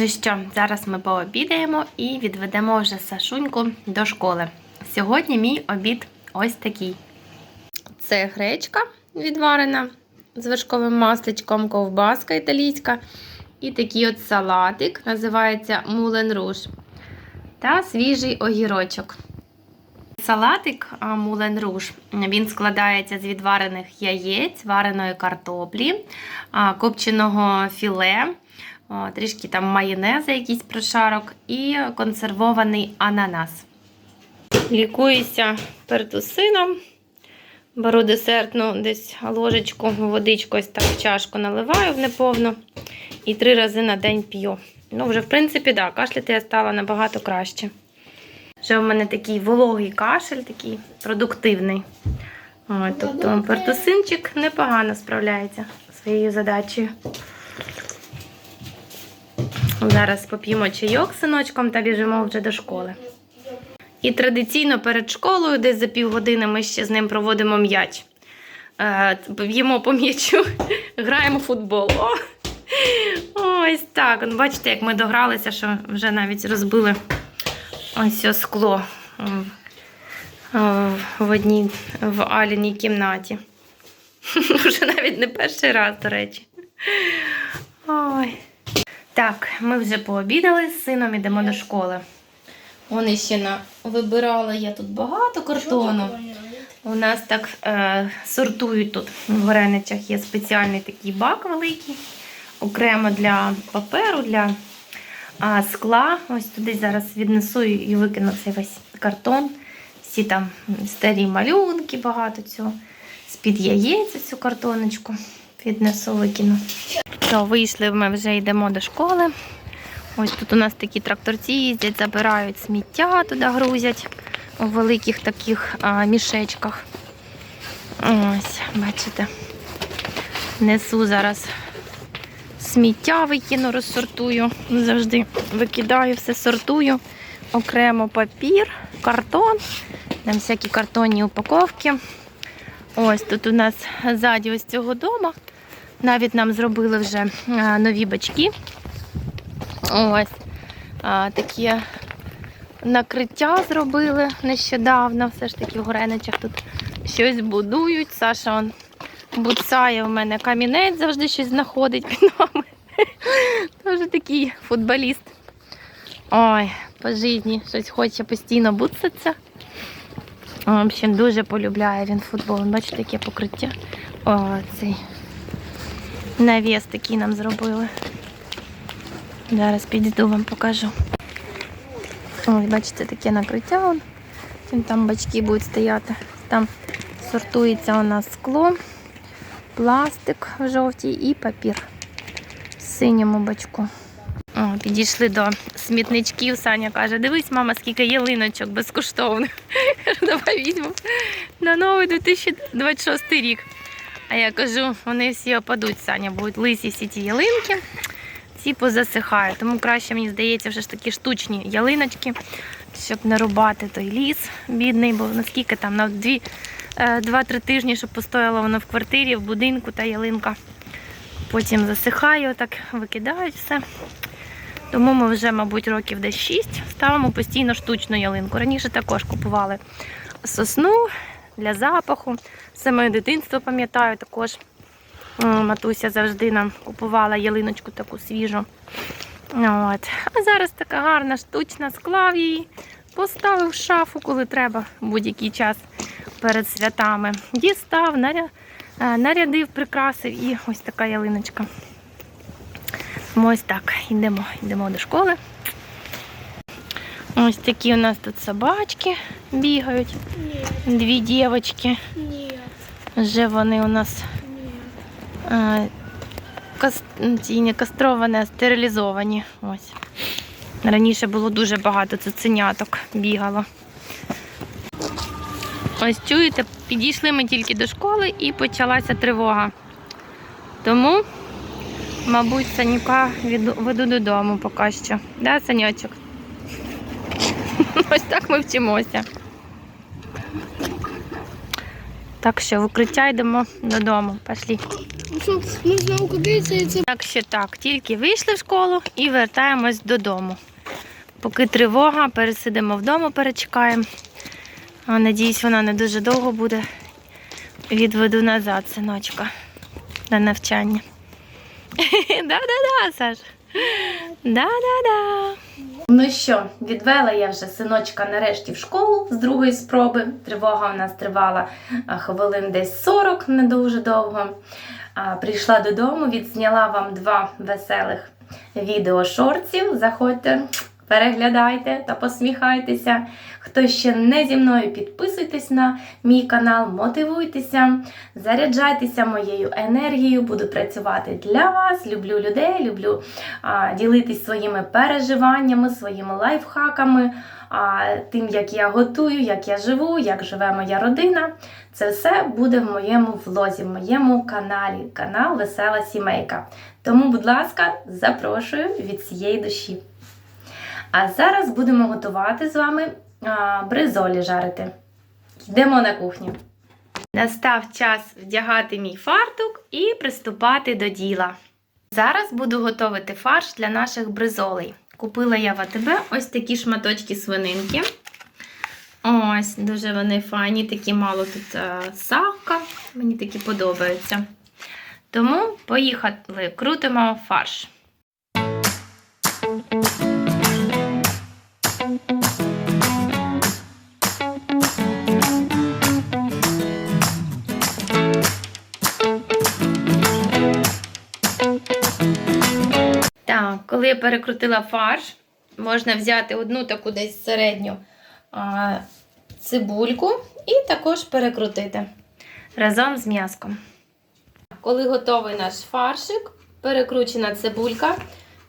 Ну що, зараз ми пообідаємо і відведемо вже Сашуньку до школи. Сьогодні мій обід ось такий. Це гречка відварена з вершковим масличком, ковбаска італійська. І такий от салатик, називається мулен руж. Та свіжий огірочок. Салатик мулен руж. Він складається з відварених яєць, вареної картоплі, копченого філе, трішки там майонеза, якийсь прошарок і консервований ананас. Лікуюся пертусином. Беру десертну десь ложечку, водичку ось так в чашку наливаю в неповну і три рази на день п'ю. Ну, вже, в принципі, да, кашляти я стала набагато краще. Вже в мене такий вологий кашель, такий продуктивний. Ой, тобто пертусинчик непогано справляється своєю задачею. Зараз поп'ємо чайок з синочком та біжимо вже до школи. І традиційно перед школою, десь за півгодини, ми ще з ним проводимо м'яч. Е, Б'ємо по м'ячу, граємо в футбол. О! Ось так. Бачите, як ми догралися, що вже навіть розбили ось це скло в одній в Аліній кімнаті. Вже навіть не перший раз, до речі. Ой. Так, ми вже пообідали з сином, ідемо до школи. Вони ще на... вибирала я тут багато картону. У нас так е, сортують тут в Гореничах. Є спеціальний такий бак великий, окремо для паперу, для а, скла. Ось туди зараз віднесу і і викину цей весь картон. Всі там старі малюнки, багато цього. З-під яєць цю картоночку віднесу, викину. То вийшли, ми вже йдемо до школи. Ось тут у нас такі тракторці їздять, забирають сміття, туди грузять у великих таких а, мішечках. Ось, бачите. Несу зараз сміття, викину, розсортую. Завжди викидаю, все сортую. Окремо папір, картон, там всякі картонні упаковки. Ось тут у нас ззаді ось цього дому. Навіть нам зробили вже нові бачки. Ось такі накриття зробили нещодавно. Все ж таки в Гореничах тут щось будують. Саша он буцає у мене камінець, завжди щось знаходить під нами. Теж такий футболіст. Ой, по житті щось хоче постійно буцатися. В общем, дуже полюбляє він футбол. Бачите, яке покриття. О, цей навіс такий нам зробили. Зараз підійду вам покажу. Ось, бачите, таке накриття. Там бачки будуть стояти. Там сортується у нас скло, пластик в жовтій і папір в синьому бачку. О, підійшли до смітничків. Саня каже, дивись, мама, скільки ялиночок безкоштовних. Давай візьмемо на новий 2026 рік. А я кажу, вони всі опадуть, Саня, будуть лисі всі ті ялинки ці позасихають. Тому краще, мені здається, вже ж такі штучні ялиночки, щоб не рубати той ліс бідний, бо наскільки там на дві, е, два-три тижні, щоб постояло воно в квартирі, в будинку та ялинка. Потім засихає, отак викидають все. Тому ми вже, мабуть, років десь 6 ставимо постійно штучну ялинку. Раніше також купували сосну для запаху. Все моє дитинство пам'ятаю також. Матуся завжди нам купувала ялиночку таку свіжу. От. А зараз така гарна, штучна, склав її, поставив в шафу, коли треба, будь-який час перед святами. Дістав, е, нарядив, прикрасив і ось така ялиночка. Ось так, йдемо, йдемо до школи. Ось такі у нас тут собачки бігають. Дві дівчатки. Ні, Вже вони у нас ні. е, кас... не кастровані, а стерилізовані. Ось. Раніше було дуже багато цуценяток бігало. Ось чуєте, підійшли ми тільки до школи і почалася тривога. Тому, мабуть, Санюка веду додому поки що. Да, Санячок? Ось так ми вчимося. Так що в укриття йдемо додому. Це Так що так, тільки вийшли в школу і вертаємось додому. Поки тривога, пересидимо вдома, перечекаємо. Надіюсь, вона не дуже довго буде. Відведу назад, синочка, на навчання. Да-да-да, Саш. Да-да-да. Ну що, відвела я вже синочка нарешті в школу з другої спроби. Тривога у нас тривала хвилин десь 40, не дуже довго. Прийшла додому, відзняла вам два веселих відео шортів. Заходьте, переглядайте та посміхайтеся. Хто ще не зі мною, підписуйтесь на мій канал, мотивуйтеся, заряджайтеся моєю енергією. Буду працювати для вас. Люблю людей, люблю а, ділитись своїми переживаннями, своїми лайфхаками, а, тим, як я готую, як я живу, як живе моя родина. Це все буде в моєму влозі, в моєму каналі, канал Весела Сімейка. Тому, будь ласка, запрошую від цієї душі. А зараз будемо готувати з вами бризолі жарити. Йдемо на кухню. Настав час вдягати мій фартук і приступати до діла. Зараз буду готувати фарш для наших бризолей. Купила я в АТБ ось такі шматочки свининки. Ось, дуже вони файні, такі мало тут е, савка. Мені такі подобаються. Тому поїхали, крутимо фарш. Коли я перекрутила фарш, можна взяти одну таку десь середню а, цибульку і також перекрутити разом з м'яском. Коли готовий наш фаршик, перекручена цибулька,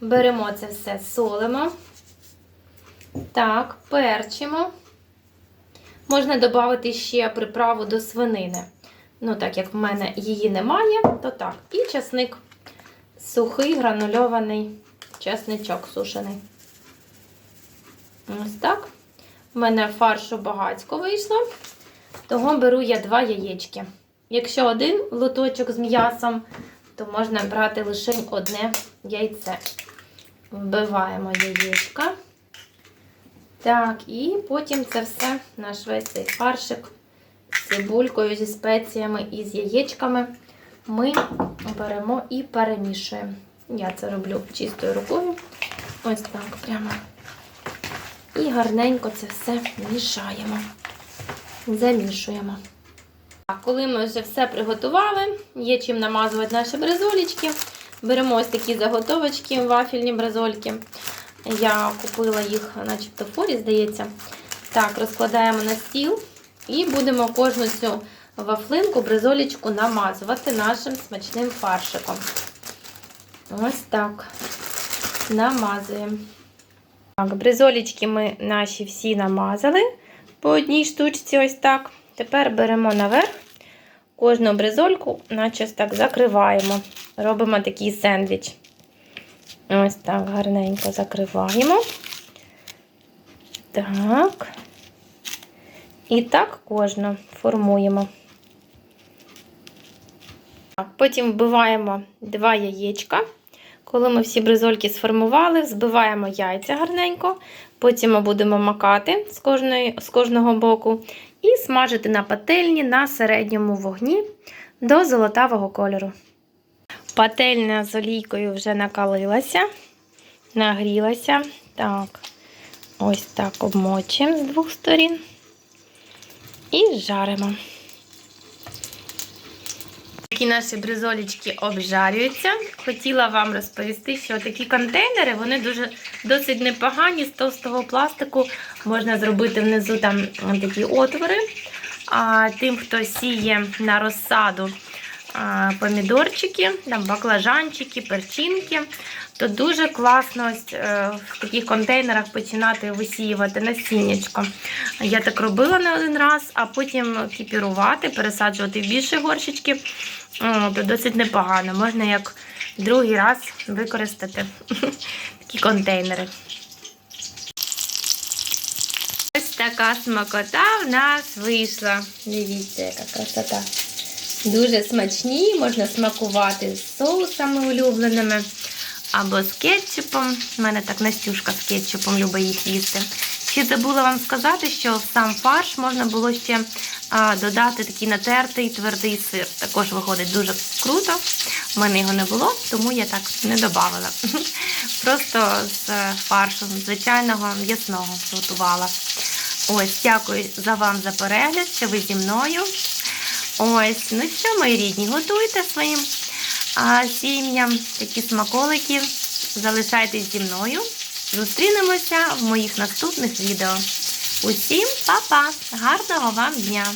беремо це все, солимо. Так, перчимо. Можна додати ще приправу до свинини. Ну, так як в мене її немає, то так. І часник сухий гранульований чесничок сушений. Ось так. У мене фаршу багацько вийшло, того беру я два яєчки. Якщо один лоточок з м'ясом, то можна брати лише одне яйце. Вбиваємо яєчка. Так, і потім це все, наш весь цей фаршик з цибулькою, зі спеціями і з яєчками ми беремо і перемішуємо. Я це роблю чистою рукою. Ось так прямо. І гарненько це все мішаємо. Замішуємо. А коли ми вже все приготували, є чим намазувати наші бризолічки. Беремо ось такі заготовочки, вафельні бризольки. Я купила їх, начебто, в форі, здається. Так, розкладаємо на стіл і будемо кожну цю вафлинку, бризолічку намазувати нашим смачним фаршиком. Ось так. Намазуємо. Так, бризолічки ми наші всі намазали по одній штучці, ось так. Тепер беремо наверх, кожну бризольку, наче так закриваємо. Робимо такий сендвіч. Ось так гарненько закриваємо. Так. І так кожну формуємо. Потім вбиваємо два яєчка. Коли ми всі бризольки сформували, збиваємо яйця гарненько. Потім ми будемо макати з, кожної, з кожного боку і смажити на пательні на середньому вогні до золотавого кольору. Пательня з олійкою вже накалилася, нагрілася. Так, ось так обмочуємо з двох сторін і жаримо. Такі наші бризолічки обжарюються. Хотіла вам розповісти, що такі контейнери вони дуже досить непогані з товстого пластику. Можна зробити внизу там такі отвори. А тим, хто сіє на розсаду помідорчики, там баклажанчики, перчинки, то дуже класно ось, е, в таких контейнерах починати висіювати насіннячко. Я так робила не один раз, а потім кіпірувати, пересаджувати в більші горщички. То досить непогано. Можна як другий раз використати такі контейнери. Ось така смакота в нас вийшла. Дивіться, яка красота. Дуже смачні, можна смакувати з соусами улюбленими або з кетчупом. У мене так Настюшка з кетчупом любить їх їсти. Ще забула вам сказати, що в сам фарш можна було ще а, додати такий натертий твердий сир. Також виходить дуже круто. У мене його не було, тому я так не додавала. Просто з е, фаршу звичайного м'ясного готувала. Ось, дякую за вам за перегляд, що ви зі мною. Ось, ну що, мої рідні, готуйте своїм а, сім'ям такі смаколики. Залишайтесь зі мною. Зустрінемося в моїх наступних відео. Усім па-па! Гарного вам дня!